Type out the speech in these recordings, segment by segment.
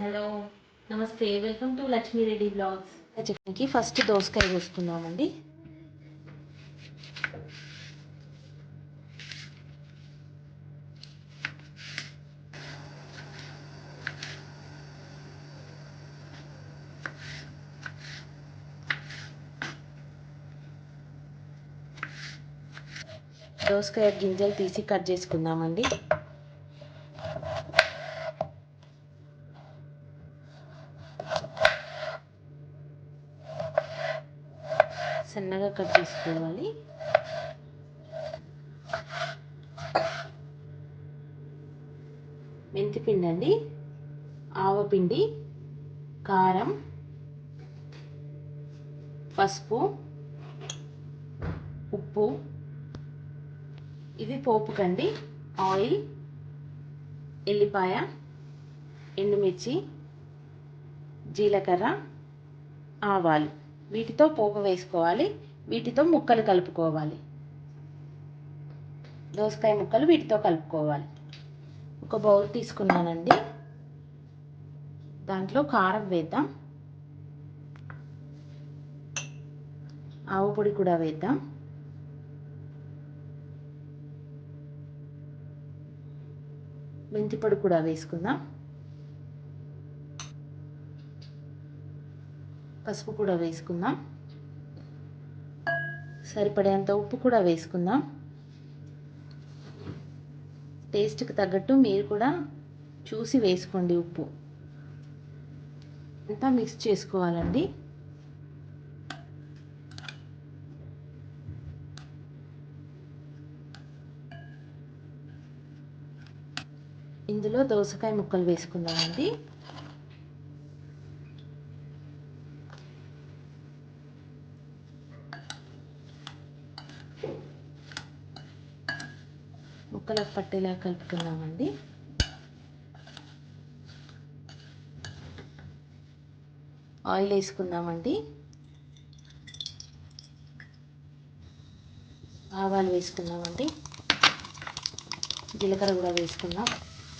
Hello నమస్తే. Welcome to Lakshmi Reddy vlogs చట్నీకి first దోసకాయ వేసుకుందామండి దోసకాయ గింజలు తీసి కట్ చేసుకుందామండి. సన్నగా కట్ చేసుకోవాలి. మెంతిపిండి అండి ఆవపిండి కారం పసుపు ఉప్పు. ఇది పోపుకండి ఆయిల్ ఎల్లిపాయ ఎండుమిర్చి జీలకర్ర ఆవాలు. వీటితో పోపు వేసుకోవాలి వీటితో ముక్కలు కలుపుకోవాలి. దోసకాయ ముక్కలు వీటితో కలుపుకోవాలి. ఒక బౌల్ తీసుకున్నానండి. దాంట్లో కారం వేద్దాం. ఆవు పొడి కూడా వేద్దాం. మెంతిపొడి కూడా వేసుకుందాం. పసుపు కూడా వేసుకుందాం. సరిపడేంత ఉప్పు కూడా వేసుకుందాం. టేస్ట్కి తగ్గట్టు మీరు కూడా చూసి వేసుకోండి ఉప్పు. అంతా మిక్స్ చేసుకోవాలండి. ఇందులో దోసకాయ ముక్కలు వేసుకుందామండి. ముక్కలకు పట్టేలా కలుపుకుందామండి. ఆయిల్ వేసుకుందామండి. ఆవాలు వేసుకుందామండి. జీలకర్ర కూడా వేసుకుందాం.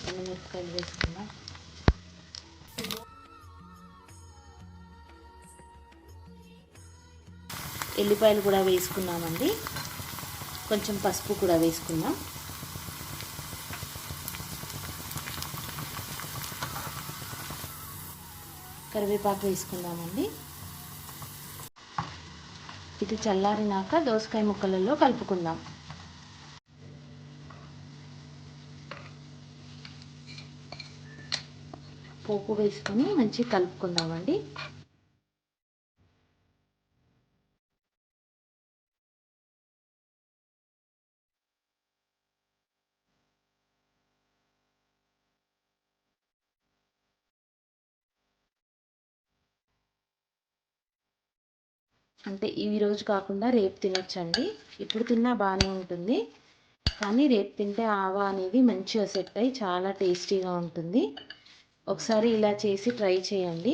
ఎండుమిరపకాయలు వేసుకుందాం. ఎల్లిపాయలు కూడా వేసుకున్నామండి కొంచెం పసుపు కూడా వేసుకుందాం. కరివేపాకు వేసుకుందామండి. ఇది చల్లారినాక దోసకాయ ముక్కలలో కలుపుకుందాం. పోపు వేసుకొని మంచిగా కలుపుకుందామండి. అంటే ఈరోజు రోజు కాకుండా రేపు తినొచ్చండి. ఇప్పుడు తిన్నా బాగానే ఉంటుంది. కానీ రేపు తింటే ఆవా అనేది మంచిగా సెట్ అయ్యి చాలా టేస్టీగా ఉంటుంది. ఒకసారి ఇలా చేసి ట్రై చేయండి.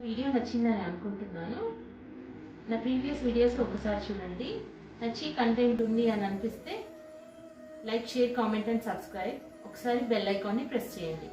వీడియో నచ్చిందని అనుకుంటున్నాను. నా ప్రీవియస్ వీడియోస్ ఒకసారి చూడండి. నచ్చి కంటెంట్ ఉంది అని అనిపిస్తే like share comment and subscribe. ఒకసారి బెల్ ఐకాన్ని ప్రెస్ చేయండి.